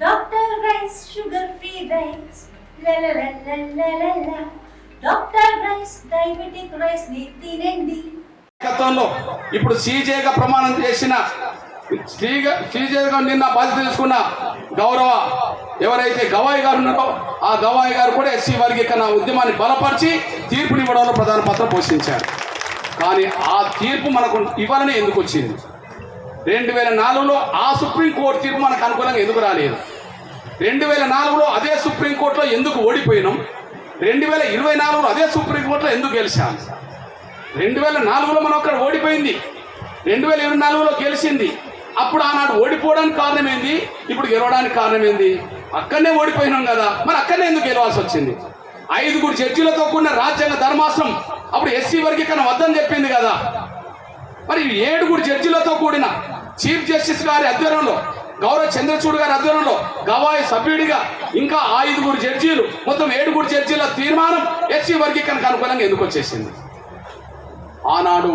Doctor rice sugar free rice doctor rice diabetic రైస్ని తినండి. నాయకత్వంలో ఇప్పుడు సీజేగా ప్రమాణం చేసిన శ్రీగా సీజేగా నిన్న బాధ్యత తీసుకున్న గౌరవ ఎవరైతే గవాయి గారు ఉన్నారో ఆ గవాయి గారు కూడా ఎస్సీ వర్గీకరణ ఉద్యమాన్ని బలపరిచి తీర్పునివ్వడంలో ప్రధాన పాత్ర పోషించారు. కానీ ఆ తీర్పు మనకు ఇవ్వాలని ఎందుకు వచ్చింది? రెండు వేల నాలుగులో ఆ సుప్రీంకోర్టు తీర్పు మనకు అనుకూలంగా ఎందుకు రాలేదు? రెండు వేల నాలుగులో అదే సుప్రీంకోర్టులో ఎందుకు ఓడిపోయినాం? రెండు వేల ఇరవై నాలుగులో అదే సుప్రీంకోర్టులో ఎందుకు గెలిచాం? రెండు వేల నాలుగులో మనం అక్కడ ఓడిపోయింది. రెండు వేల ఇరవై నాలుగులో గెలిచింది. అప్పుడు ఆనాడు ఓడిపోవడానికి కారణం ఏంది ఇప్పుడు గెలవడానికి కారణం ఏంది అక్కడనే ఓడిపోయినాం కదా. మరి అక్కడనే ఎందుకు గెలవాల్సి వచ్చింది? ఐదుగురు జడ్జిలతో కూడిన రాజ్యాంగ ధర్మాసనం అప్పుడు ఎస్సీ వర్గీకరణ వద్దని చెప్పింది కదా. మరి ఈ ఏడుగురు జడ్జిలతో కూడిన చీఫ్ జస్టిస్ గారి అధ్వర్యంలో గౌరవ చంద్రచూడ్ గారి ఆధ్వర్యంలో గవాయి సభ్యుడిగా ఇంకా ఐదుగురు జడ్జీలు మొత్తం ఏడుగురు జడ్జీల తీర్మానం ఎస్సీ వర్గీకరణకు అనుకూలంగా ఎందుకు వచ్చేసింది? ఆనాడు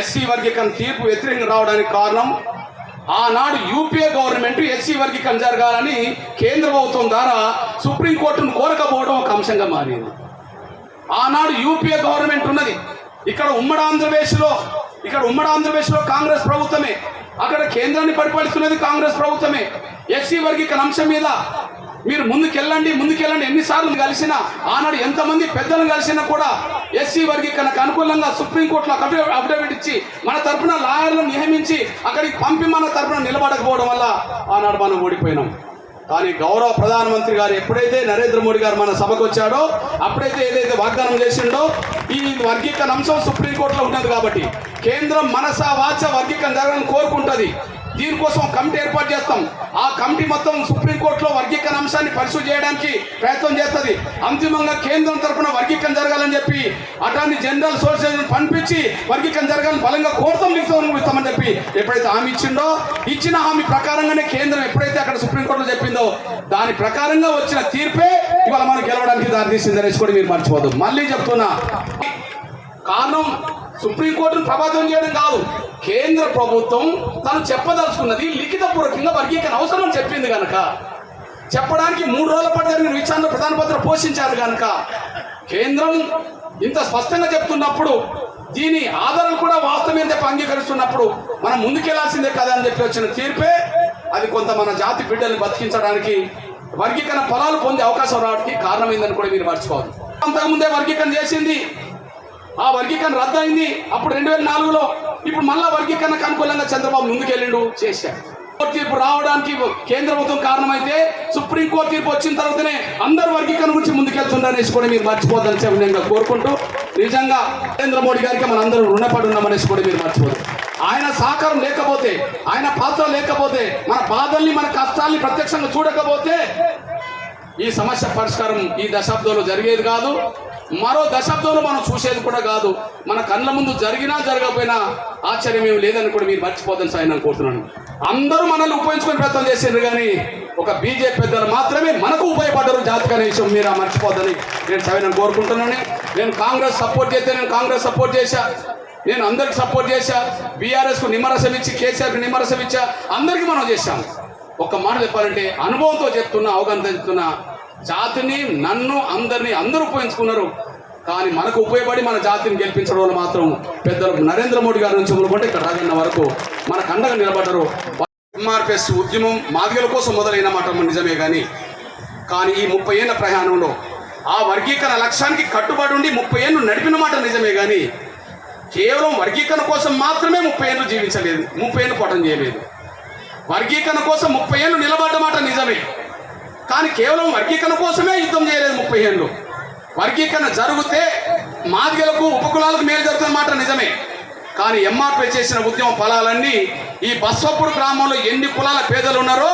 ఎస్సీ వర్గీకరణ తీర్పు వ్యతిరేకంగా రావడానికి కారణం ఆనాడు యూపీఏ గవర్నమెంట్ ఎస్సీ వర్గీకరణ జరగాలని కేంద్ర ప్రభుత్వం ద్వారా సుప్రీంకోర్టును కోరకపోవడం ఒక అంశంగా మారింది. ఆనాడు యూపీఏ గవర్నమెంట్ ఉన్నది. ఇక్కడ ఉమ్మడి ఆంధ్రప్రదేశ్లో ఇక్కడ ఉమ్మడి ఆంధ్రప్రదేశ్లో కాంగ్రెస్ ప్రభుత్వమే అక్కడ కేంద్రాన్ని పరిపాలిస్తున్నది కాంగ్రెస్ ప్రభుత్వమే. ఎస్సీ వర్గీకరణ అంశం మీద మీరు ముందుకెళ్ళండి ముందుకెళ్ళండి. ఎన్నిసార్లు కలిసినా ఆనాడు ఎంతమంది పెద్దలను కలిసినా కూడా ఎస్సీ వర్గీకరణకు అనుకూలంగా సుప్రీంకోర్టులో అఫిడవిట్ ఇచ్చి మన తరఫున లాయర్లను నియమించి అక్కడికి పంపి మన తరపున నిలబడకపోవడం వల్ల ఆనాడు మనం ఓడిపోయినాం. కానీ గౌరవ ప్రధానమంత్రి గారు ఎప్పుడైతే నరేంద్ర మోడీ గారు మన సభకు వచ్చాడో అప్పుడైతే ఏదైతే వాగ్దానం చేసిండో ఈ వర్గీకరణ అంశం సుప్రీంకోర్టులో ఉన్నది కాబట్టి కేంద్రం మనస వాచ వర్గీకరణ జరగాలని కోరుకుంటుంది. దీనికోసం కమిటీ ఏర్పాటు చేస్తాం. ఆ కమిటీ మొత్తం సుప్రీంకోర్టులో వర్గీకరణ అంశాన్ని పరిశీలి చేయడానికి ప్రయత్నం చేస్తుంది. అంతిమంగా కేంద్రం తరఫున వర్గీకరణ జరగాలని చెప్పి అటార్నీ జనరల్ సోలిసిటర్ పంపించి వర్గీకరణ జరగాలని బలంగా కోరుతాం లిఖితం ఇస్తామని చెప్పి ఎప్పుడైతే హామీ ఇచ్చిండో ఇచ్చిన హామీ ప్రకారంగానే కేంద్రం ఎప్పుడైతే అక్కడ సుప్రీంకోర్టులో చెప్పిందో దాని ప్రకారంగా వచ్చిన తీర్పే ఇవాళ మనం గెలవడానికి దారితీసింది అనేసి కూడా మీరు మర్చిపోదు మళ్ళీ చెప్తున్నా కారణం సుప్రీంకోర్టును ప్రభావితం చేయడం కాదు. కేంద్ర ప్రభుత్వం తను చెప్పదలుచుకున్నది లిఖితపూర్వకంగా వర్గీకరణ అవసరం చెప్పింది కనుక చెప్పడానికి మూడు రోజుల పాటు జరిగిన విచారణ ప్రధాన పాత్ర పోషించారు కనుక కేంద్రం ఇంత స్పష్టంగా చెప్తున్నప్పుడు దీని ఆధారాలు కూడా వాస్తవం చెప్పి అంగీకరిస్తున్నప్పుడు మనం ముందుకెళ్ళాల్సిందే కదా అని చెప్పి వచ్చిన తీర్పే అది కొంత మన జాతి బిడ్డల్ని బతికించడానికి వర్గీకరణ ఫలాలు పొందే అవకాశం రావడానికి కారణమైందని కూడా మీరు మర్చిపోవాలి అంతకుముందే వర్గీకరణ చేసింది ఆ వర్గీకరణ రద్దయింది. అప్పుడు రెండు వేల నాలుగులో ఇప్పుడు మళ్ళా వర్గీకరణకు అనుకూలంగా చంద్రబాబు ముందుకెళ్ళిండు చేశారు కోర్టు తీర్పు రావడానికి కేంద్ర ప్రభుత్వం కారణమైతే సుప్రీం కోర్టు తీర్పు వచ్చిన తర్వాతనే అందరు వర్గీకరణ గురించి ముందుకెళ్తుండనేసి కూడా మీరు మర్చిపోద్దని చెప్పి నేను కోరుకుంటూ నిజంగా నరేంద్ర మోడీ గారికి మనందరూ రుణపడి ఉన్నామనేసి కూడా మీరు మర్చిపోదు ఆయన సహకారం లేకపోతే ఆయన పాత్ర లేకపోతే మన బాధల్ని మన కష్టాల్ని ప్రత్యక్షంగా చూడకపోతే ఈ సమస్య పరిష్కారం ఈ దశాబ్దంలో జరిగేది కాదు. మరో దశాబ్దంలో మనం చూసేది కూడా కాదు. మన కళ్ళ ముందు జరిగినా జరగకపోయినా ఆశ్చర్యం ఏమి లేదని కూడా మీరు మర్చిపోదని సాయం నేను కోరుతున్నాను. అందరూ మనల్ని ఉపయోగించుకునే ప్రయత్నం చేసిండ్రు కానీ ఒక బీజేపీ పెద్దలు మాత్రమే మనకు ఉపయోగపడ్డారు జాతక విషయం మీరు మర్చిపోద్దని నేను సవినని కోరుకుంటున్నాను. నేను కాంగ్రెస్ సపోర్ట్ చేస్తే నేను కాంగ్రెస్ సపోర్ట్ చేశా. నేను అందరికి సపోర్ట్ చేశా. బీఆర్ఎస్కు నిమ్మరసం ఇచ్చి కేసీఆర్కి నిమ్మరసం ఇచ్చా అందరికీ మనం చేశాం ఒక్క మాట చెప్పాలంటే అనుభవంతో చెప్తున్నా అవగాహన చెప్తున్నా జాతిని నన్ను అందరినీ అందరూ ఉపయోగించుకున్నారు కానీ మనకు ఉపయోగపడి మన జాతిని గెలిపించడం వల్ల మాత్రం పెద్దలు నరేంద్ర మోడీ గారి నుంచి మొదలుకుంటే ఇక్కడ రాజన్న వరకు మనకు అండగా నిలబడ్డారు. ఎంఆర్పిఎస్ ఉద్యమం మాదిగల కోసం మొదలైన మాట నిజమే కానీ కానీ ఈ ముప్పై ఏళ్ళ ప్రయాణంలో ఆ వర్గీకరణ లక్ష్యానికి కట్టుబడి ఉండి ముప్పై ఏళ్ళు నడిపిన మాట నిజమే కానీ కేవలం వర్గీకరణ కోసం మాత్రమే ముప్పై ఏళ్ళు జీవించలేదు ముప్పై ఏళ్ళు పోటం చేయలేదు. వర్గీకరణ కోసం ముప్పై ఏళ్ళు నిలబడ్డ మాట నిజమే. కానీ కేవలం వర్గీకరణ కోసమే యుద్ధం చేయలేదు ముప్పై ఏళ్ళు. వర్గీకరణ జరిగితే మాదిగలకు ఉపకులాలకు మేలు జరుగుతున్న మాట నిజమే. కానీ ఎంఆర్పీ చేసిన ఉద్యమ ఫలాలన్నీ ఈ బస్వపూర్ గ్రామంలో ఎన్ని కులాల పేదలు ఉన్నారో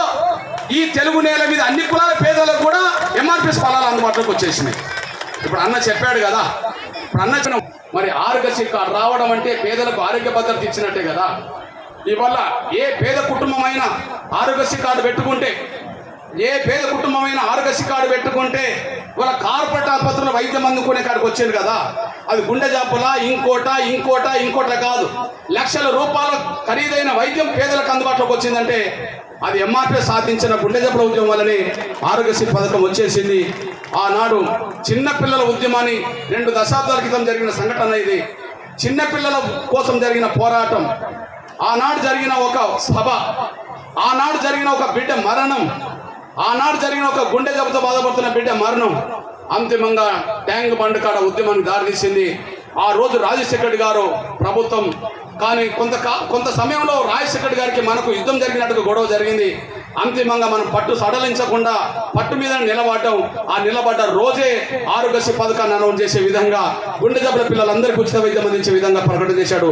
ఈ తెలుగు నేల మీద అన్ని కులాల పేదలకు కూడా ఎంఆర్పిఎస్ ఫలాలు అందుబాటులోకి వచ్చేసినాయి. ఇప్పుడు అన్న చెప్పాడు కదా ఇప్పుడు అన్న చిన్న మరి ఆరోగ్యశ్రీ కార్డు రావడం అంటే పేదలకు ఆరోగ్య భద్రత ఇచ్చినట్టే కదా. ఇవల్ల ఏ పేద కుటుంబం అయినా ఆరోగ్యశ్రీ కార్డు పెట్టుకుంటే ఏ పేద కుటుంబమైన ఆరోగ్యశ్రీ కార్డు పెట్టుకుంటే వాళ్ళ కార్పొరేట్ ఆసుపత్రిలో వైద్యం అందుకునే కాడికి వచ్చింది కదా? అది గుండె జాపుల ఇంకోట ఇంకోట ఇంకోట కాదు. లక్షల రూపాయల ఖరీదైన వైద్యం పేదలకు అందుబాటులోకి వచ్చిందంటే అది ఎంఆర్పీ సాధించిన గుండె జబ్బుల ఉద్యమం వల్లనే ఆరోగ్యశ్రీ పథకం వచ్చేసింది. ఆనాడు చిన్నపిల్లల ఉద్యమాన్ని రెండు దశాబ్దాల క్రితం జరిగిన సంఘటన ఇది. చిన్నపిల్లల కోసం జరిగిన పోరాటం. ఆనాడు జరిగిన ఒక సభ. ఆనాడు జరిగిన ఒక బిడ్డ మరణం. ఆనాడు జరిగిన ఒక గుండె జబ్బుతో బాధపడుతున్న బిడ్డ మరణం. అంతిమంగా ట్యాంక్ బండ్ కాడ ఉద్యమానికి దారితీసింది ఆ రోజు రాజశేఖర్ గారు ప్రభుత్వం. కానీ కొంత కొంత సమయంలో రాజశేఖర్ గారికి మనకు యుద్ధం జరిగినట్టుగా గొడవ జరిగింది. అంతిమంగా మనం పట్టు సడలించకుండా పట్టు మీద నిలబడటం ఆ నిలబడ్డ రోజే ఆరోగ్యశ్రీ పథకాన్ని అనౌన్స్ చేసే విధంగా గుండె జబ్బుల పిల్లలందరికీ ఉచిత వైద్యం అందించే విధంగా ప్రకటన చేశాడు.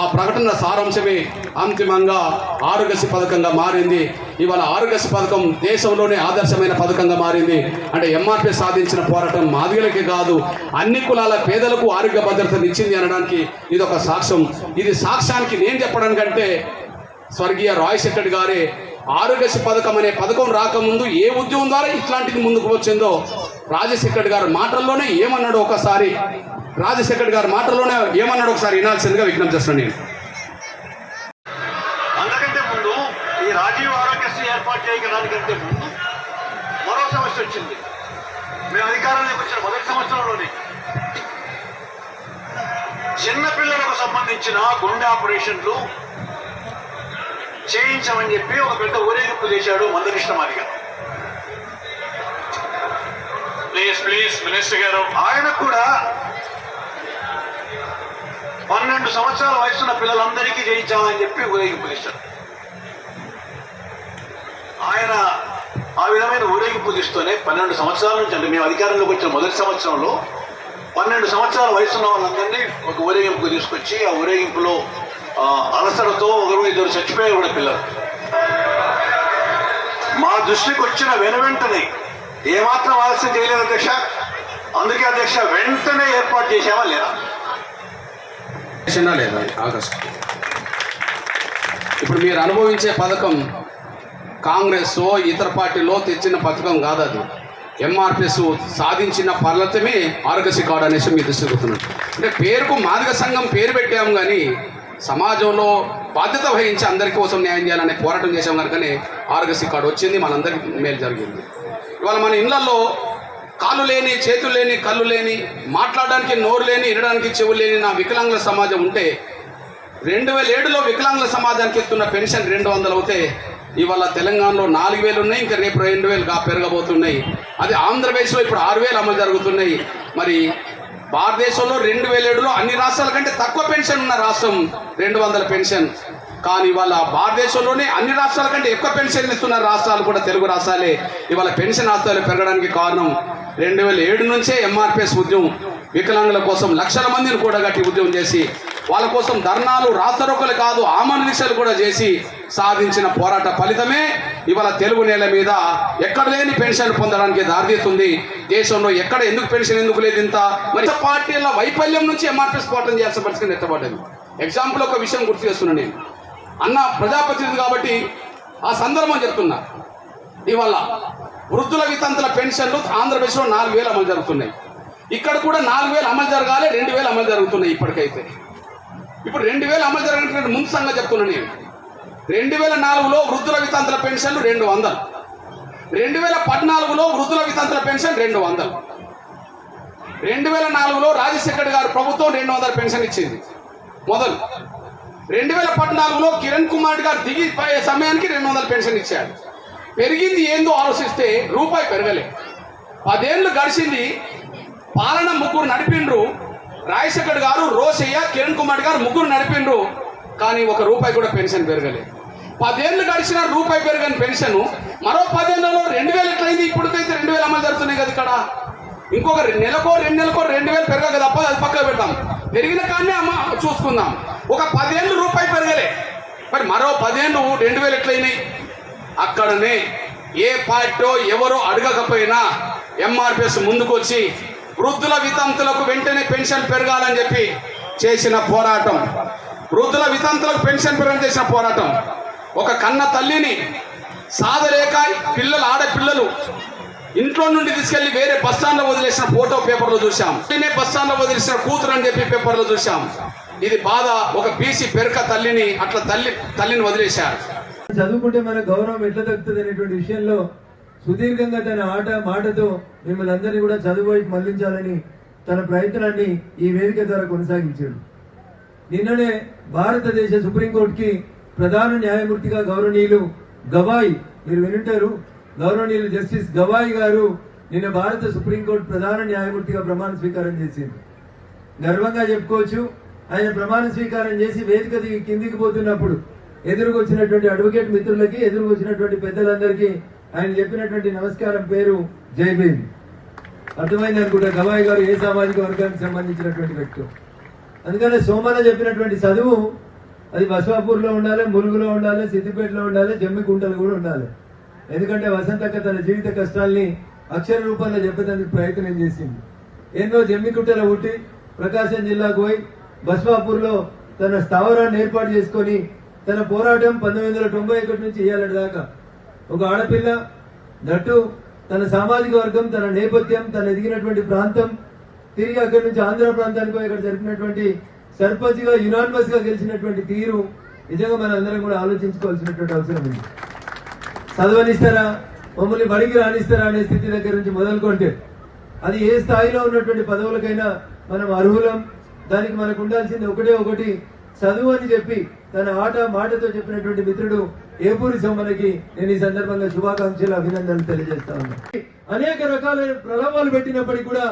ఆ ప్రకటన సారాంశమే అంతిమంగా ఆరోగ్యశ్రీ పథకంగా మారింది. ఇవాళ ఆరోగ్యశ్రీ పథకం దేశంలోనే ఆదర్శమైన పథకంగా మారింది. అంటే ఎంఆర్పీ సాధించిన పోరాటం మాదిగలకే కాదు అన్ని కులాల పేదలకు ఆరోగ్య భద్రతను ఇచ్చింది అనడానికి ఇది ఒక సాక్ష్యం. ఇది సాక్ష్యానికి నేను చెప్పడానికంటే స్వర్గీయ రాజశేఖర్ గారే ఆరోగ్యశ్రీ పథకం అనే పథకం రాకముందు ఏ ఉద్యమం ద్వారా ఇట్లాంటిది ముందుకు వచ్చిందో రాజశేఖర్ గారి మాటల్లోనే ఏమన్నాడు ఒకసారి రాజశేఖర్ గారి మాటల్లోనే ఏమన్నాడు ఒకసారి వినాల్సిందిగా విజ్ఞప్తి చేస్తున్నాను నేను అంతకంటే ముందు ఈ రాజీవ్ ఆరోగ్యశ్రీ చేయడానికంటే ముందు మరో సమస్య వచ్చింది. మేము అధికారంలోకి వచ్చిన మొదటి సంవత్సరంలోనే చిన్న పిల్లలకు సంబంధించిన గుండె ఆపరేషన్లు చేయించమని చెప్పి ఒక పెద్ద ఊరేగింపు చేశాడు Mandakrishna Madiga. Please please minister గారు. ఆయన కూడా పన్నెండు సంవత్సరాల వయసున్న పిల్లలందరికీ చేయించామని చెప్పి ఊరేగింపు చేశారు ఆయన ఆ విధమైన ఊరేగింపు తీస్తూనే పన్నెండు సంవత్సరాల నుంచి అంటే మేము అధికారంలోకి వచ్చిన మొదటి సంవత్సరంలో పన్నెండు సంవత్సరాల వయసున్న వాళ్ళందరినీ ఒక ఊరేగింపుకు తీసుకొచ్చి ఆ ఊరేగింపులో అలసటతో ఒకరు ఇద్దరు చచ్చిపోయారు కూడా పిల్లలు. మా దృష్టికి వచ్చిన వెను వెంటనే ఏమాత్రం ఆలస్యం చేయలేదు అధ్యక్ష. అందుకే అధ్యక్ష వెంటనే ఏర్పాటు చేశామా లేదా? చిన్న లేదా? ఆగస్టు. ఇప్పుడు మీరు అనుభవించే పథకం కాంగ్రెస్ ఇతర పార్టీలో తెచ్చిన పథకం కాదు అది. ఎంఆర్పిఎస్ సాధించిన ఫలితమే ఆరోగ్యశ్రీ కార్డు అనేసి మీ దృష్టికి అంటే పేరుకు మాదిక సంఘం పేరు పెట్టాము కానీ సమాజంలో బాధ్యత వహించి అందరి కోసం న్యాయం చేయాలనే పోరాటం చేసాం కనుకనే ఆరోగ్యశ్రీ కార్డు వచ్చింది మనందరికి మేలు జరిగింది. ఇవాళ మన ఇళ్ళలో కాళ్ళు లేని చేతులు లేని కళ్ళు లేని మాట్లాడడానికి నోరు లేని వినడానికి చెవులు లేని నా వికలాంగుల సమాజం ఉంటే రెండు వేల ఏడులో వికలాంగుల సమాజానికి ఇస్తున్న పెన్షన్ రెండు వందలు అవుతే ఇవాళ తెలంగాణలో నాలుగు వేలు ఉన్నాయి ఇంకా రేపు రెండు వేలు పెరగబోతున్నాయి. అది ఆంధ్రప్రదేశ్లో ఇప్పుడు ఆరు వేలు అమలు జరుగుతున్నాయి. మరి భారతదేశంలో రెండు వేల ఏడులో అన్ని రాష్ట్రాల కంటే తక్కువ పెన్షన్ ఉన్న రాష్ట్రం రెండు వందల పెన్షన్. కానీ ఇవాళ భారతదేశంలోనే అన్ని రాష్ట్రాల కంటే ఎక్కువ పెన్షన్ ఇస్తున్న రాష్ట్రాలు కూడా తెలుగు రాష్ట్రాలే. ఇవాళ పెన్షన్ ఆస్తులు పెరగడానికి కారణం రెండు వేల ఏడు నుంచే ఎంఆర్పిఎస్ ఉద్యమం. వికలాంగుల కోసం లక్షల మందిని కూడా గట్టి ఉద్యమం చేసి వాళ్ళ కోసం ధర్నాలు రాస్తరోకలు కాదు ఆమరణ దీక్షలు కూడా చేసి సాధించిన పోరాట ఫలితమే ఇవాళ తెలుగు నేల మీద ఎక్కడ లేని పెన్షన్ పొందడానికి దారితీస్తుంది. దేశంలో ఎక్కడ ఎందుకు పెన్షన్ ఎందుకు లేదు ఇంత? మరి పార్టీల వైఫల్యం నుంచి ఎంఆర్పిఎస్ పోరాటం చేయాల్సిన పరిస్థితి ఎత్తబడ్డది? ఎగ్జాంపుల్ ఒక విషయం గుర్తు చేస్తున్నాను నేను. అన్న ప్రజాప్రతినిధి కాబట్టి ఆ సందర్భం చెప్తున్నా. ఇవాళ వృద్ధుల వితంతుల పెన్షన్లు ఆంధ్రప్రదేశ్లో నాలుగు వేలు అమలు జరుగుతున్నాయి. ఇక్కడ కూడా నాలుగు వేలు అమలు జరగాలి రెండు వేలు అమలు జరుగుతున్నాయి ఇప్పటికైతే. ఇప్పుడు రెండు వేలు అమలు జరగడానికి ముందు సంగతి చెప్తున్నా నేను. రెండు వేల నాలుగులో వృద్ధుల వితంతుల పెన్షన్లు రెండు వందలు. రెండు వేల పద్నాలుగులో వృద్ధుల వితంతుల పెన్షన్ రెండు వందలు. రెండు వేల నాలుగులో రాజశేఖర్ గారు ప్రభుత్వం రెండు వందల పెన్షన్ ఇచ్చింది. మొదలు. రెండు వేల పద్నాలుగులో కిరణ్ కుమార్ గారు దిగి సమయానికి రెండు వందల పెన్షన్ ఇచ్చాడు. పెరిగింది ఏందో ఆలోచిస్తే రూపాయి పెరగలే. పదేళ్ళు గడిచింది. పాలన ముగ్గురు నడిపిండ్రు. రాజశేఖర్ గారు రోసయ్య కిరణ్ కుమార్ గారు ముగ్గురు నడిపిండ్రు. కానీ ఒక రూపాయి కూడా పెన్షన్ పెరగలేదు. పదేళ్ళు గడిచిన రూపాయి పెరగని పెన్షన్ మరో పదేళ్ళలో రెండు వేలు ఎట్లయింది? ఇప్పటికైతే రెండు వేలు అమలు జరుగుతున్నాయి కదా ఇక్కడ. ఇంకొక రెండు నెలకో రెండు నెలకో రెండు వేలు పెరగక తప్ప అది పక్కకు పెడతాం. పెరిగిన కానీ అమ్మ చూసుకుందాం. ఒక పదేళ్ళు రూపాయి పెరగలే. మరి మరో పదేళ్ళు రెండు వేలు ఎట్లయినాయి? అక్కడనే ఏ పార్టీ ఎవరో అడగకపోయినా ఎంఆర్పిఎస్ ముందుకొచ్చి వృద్ధుల వితంతులకు వెంటనే పెన్షన్ పెరగాలని చెప్పి చేసిన పోరాటం. వృద్ధుల వితంతులకు పెన్షన్ పెరగని చేసిన పోరాటం. ఒక కన్న తల్లిని సాధలేక పిల్లలు ఆడపిల్లలు ఇంట్లో నుండి తీసుకెళ్ళి వేరే బస్ స్టాండ్లో వదిలేసిన ఫోటో పేపర్లో చూసాం నేనే బస్ స్టాండ్లో వదిలేసిన కూతురు అని చెప్పి పేపర్లో చూసాం ఇది బాధ. ఒక బీసీ పెరక తల్లిని అట్లా తల్లి తల్లిని వదిలేశారు. చదువుకుంటే మన గౌరవం ఎట్లా దక్కుతుంది అనేటువంటి విషయంలో సుదీర్ఘంగా తన ఆట మాటతో మిమ్మల్ని అందరినీ కూడా చదువు వైపు మళ్ళించాలని తన ప్రయత్నాన్ని ఈ వేదిక ద్వారా కొనసాగించాడు. నిన్ననే భారతదేశ సుప్రీంకోర్టుకి ప్రధాన న్యాయమూర్తిగా గౌరవనీయులు గవాయి మీరు వినుంటారు. గౌరవనీయులు జస్టిస్ గవాయి గారు నిన్న భారత సుప్రీంకోర్టు ప్రధాన న్యాయమూర్తిగా ప్రమాణ స్వీకారం చేసింది గర్వంగా చెప్పుకోవచ్చు ఆయన ప్రమాణ స్వీకారం చేసి వేదిక కిందికి పోతున్నప్పుడు ఎదురుకొచ్చినటువంటి అడ్వకేట్ మిత్రులకి ఎదురుకొచ్చినటువంటి పెద్దలందరికీ ఆయన చెప్పినటువంటి నమస్కారం పేరు జై భీమ్ అర్థమైంది అనుకుంటా గవాయి గారు ఏ సామాజిక వర్గానికి సంబంధించినటువంటి వ్యక్తి. అందుకనే సోమన చెప్పినటువంటి చదువు అది బస్వాపూర్లో ఉండాలి ములుగులో ఉండాలి సిద్దిపేటలో ఉండాలి జమ్మికుంటలు కూడా ఉండాలి. ఎందుకంటే వసంతక్క తన జీవిత కష్టాల్ని అక్షర రూపంలో చెప్పేందుకు ప్రయత్నం చేసింది. ఎన్నో జమ్మికుంటలో పుట్టి ప్రకాశం జిల్లాకు పోయి బస్వాపూర్లో తన స్థావరాన్ని ఏర్పాటు చేసుకొని తన పోరాటం పంతొమ్మిది వందల తొంభై ఒకటి నుంచి ఇయ్యాలటి దాకా ఒక ఆడపిల్ల నటు తన సామాజిక వర్గం తన నేపథ్యం తన ఎదిగినటువంటి ప్రాంతం తిరిగి అక్కడి నుంచి ఆంధ్ర ప్రాంతానికి పోయి ఇక్కడ జరిపినటువంటి సర్పంచ్గా యునానిమస్గా గెలిచినటువంటి తీరు నిజంగా మనందరం కూడా ఆలోచించుకోవాల్సినటువంటి అవసరం ఉంది. చదవనిస్తారా? మమ్మల్ని బడికి రాణిస్తారా అనే స్థితి దగ్గర నుంచి మొదలుకొంటే అది ఏ స్థాయిలో ఉన్నటువంటి పదవులకైనా మనం అర్హులం. దానికి మనకు ఉండాల్సింది ఒకటే ఒకటి చదువు అని చెప్పి తన ఆట మాటతో చెప్పినటువంటి మిత్రుడు ఏపూరి సోమనకి నేను ఈ సందర్భంగా శుభాకాంక్షలు అభినందనలు తెలియజేస్తా అనేక రకాలైన ప్రలోభాలు పెట్టినప్పటికీ కూడా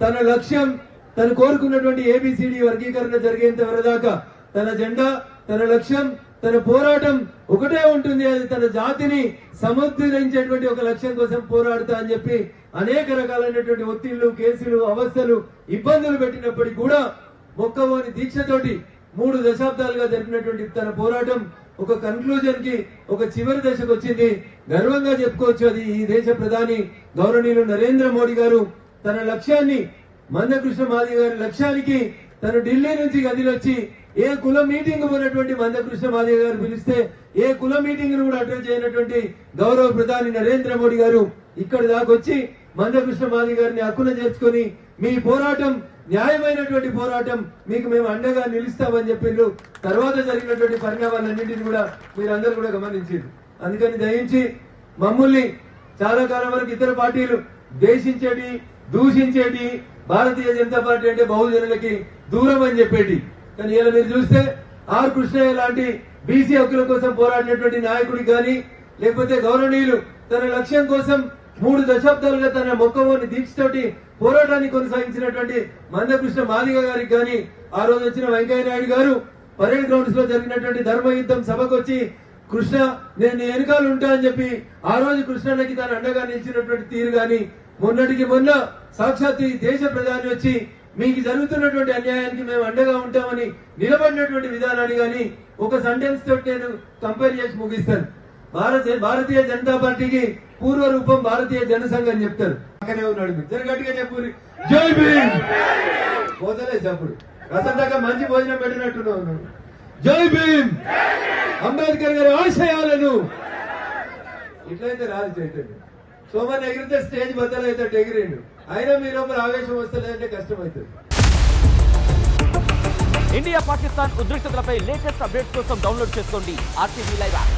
తన లక్ష్యం తను కోరుకున్నటువంటి ఏబిసిడి వర్గీకరణ జరిగేంత వరదాకా తన జెండా తన లక్ష్యం తన పోరాటం ఒకటే ఉంటుంది. అది తన జాతిని సముద్ధరించేటువంటి ఒక లక్ష్యం కోసం పోరాడుతా అని చెప్పి అనేక రకాలైనటువంటి ఒత్తిళ్ళు కేసులు అవస్థలు ఇబ్బందులు పెట్టినప్పటికీ కూడా మొక్కవోని దీక్షతోటి మూడు దశాబ్దాలుగా జరిపినటువంటి తన పోరాటం ఒక కన్క్లూజన్కి ఒక చివరి దశకు వచ్చింది. గర్వంగా చెప్పుకోవచ్చు అది ఈ దేశ ప్రధాని గౌరవనీయులు నరేంద్ర మోడీ గారు. తన లక్ష్యాన్ని మందకృష్ణ మాది గారి లక్ష్యానికి తను ఢిల్లీ నుంచి గదిలొచ్చి ఏ కుల మీటింగ్ పోయినటువంటి మందకృష్ణ మాదిగ గారు పిలిస్తే ఏ కుల మీటింగ్ను కూడా అటెండ్ చేయనటువంటి గౌరవ ప్రధాని నరేంద్ర మోడీ గారు. ఇక్కడి దాకొచ్చి మందకృష్ణ మాదిగ గారిని హక్కున చేర్చుకొని మీ పోరాటం న్యాయమైనటువంటి పోరాటం మీకు మేము అండగా నిలుస్తామని చెప్పిండ్రు తర్వాత జరిగినటువంటి పరిణామాలన్నింటినీ కూడా మీరందరూ కూడా గమనించారు అందుకని దయించి మమ్మల్ని చాలా కాలం వరకు ఇతర పార్టీలు దేశించేటి దూషించేటి భారతీయ జనతా పార్టీ అంటే బహుజనులకి దూరం అని చెప్పేటి. కానీ ఇలా మీరు చూస్తే ఆర్ కృష్ణయ్య లాంటి బీసీ హక్కుల కోసం పోరాడినటువంటి నాయకుడికి కానీ లేకపోతే గౌరవనీయులు తన లక్ష్యం కోసం మూడు దశాబ్దాలుగా తన మొక్కవోని దీక్షతోటి పోరాటాన్ని కొనసాగించినటువంటి మందకృష్ణ మాదిగ గారికి కానీ ఆ రోజు వచ్చిన వెంకయ్య నాయుడు గారు పరేడ్ గ్రౌండ్స్లో జరిగినటువంటి ధర్మ యుద్ధం సభకు వచ్చి కృష్ణ నేను వెనుకాల ఉంటా అని చెప్పి ఆ రోజు కృష్ణన్నకి తాను అండగా నిలిచినటువంటి తీరు గాని మొన్నటికి మొన్న సాక్షాత్ ఈ దేశ ప్రధాని వచ్చి మీకు జరుగుతున్నటువంటి అన్యాయానికి మేము అండగా ఉంటామని నిలబడినటువంటి విధానాన్ని గాని ఒక సెంటెన్స్ తోటి నేను కంపేర్ చేసి ముగిస్తాను. భారత భారతీయ జనతా పార్టీకి పూర్వ రూపం భారతీయ జనసంఘ అని చెప్తారు. పక్కనే ఉన్నాడు మీరు. గట్టిగా చెప్పు జై భీమ్! పోతలే చెప్పుడు. రసంతగా మంచి భోజనం పెట్టినట్టున్నావు జై భీమ్! అంబేద్కర్ గారి ఆశయాలను. ఇట్లయితే రాదు చైతన్యం. సోమన్ ఎగిరితే స్టేజ్ బద్దలైతే ఎగిరిండు. అయినా మీ లోపల ఆవేశం వస్తలేదంటే కష్టం అవుతుంది ఇండియా పాకిస్తాన్ ఉద్రిక్తతలపై లేటెస్ట్ అప్డేట్స్ కోసం డౌన్లోడ్ చేసుకోండి ఆర్టీవీ లైవ్ యాప్.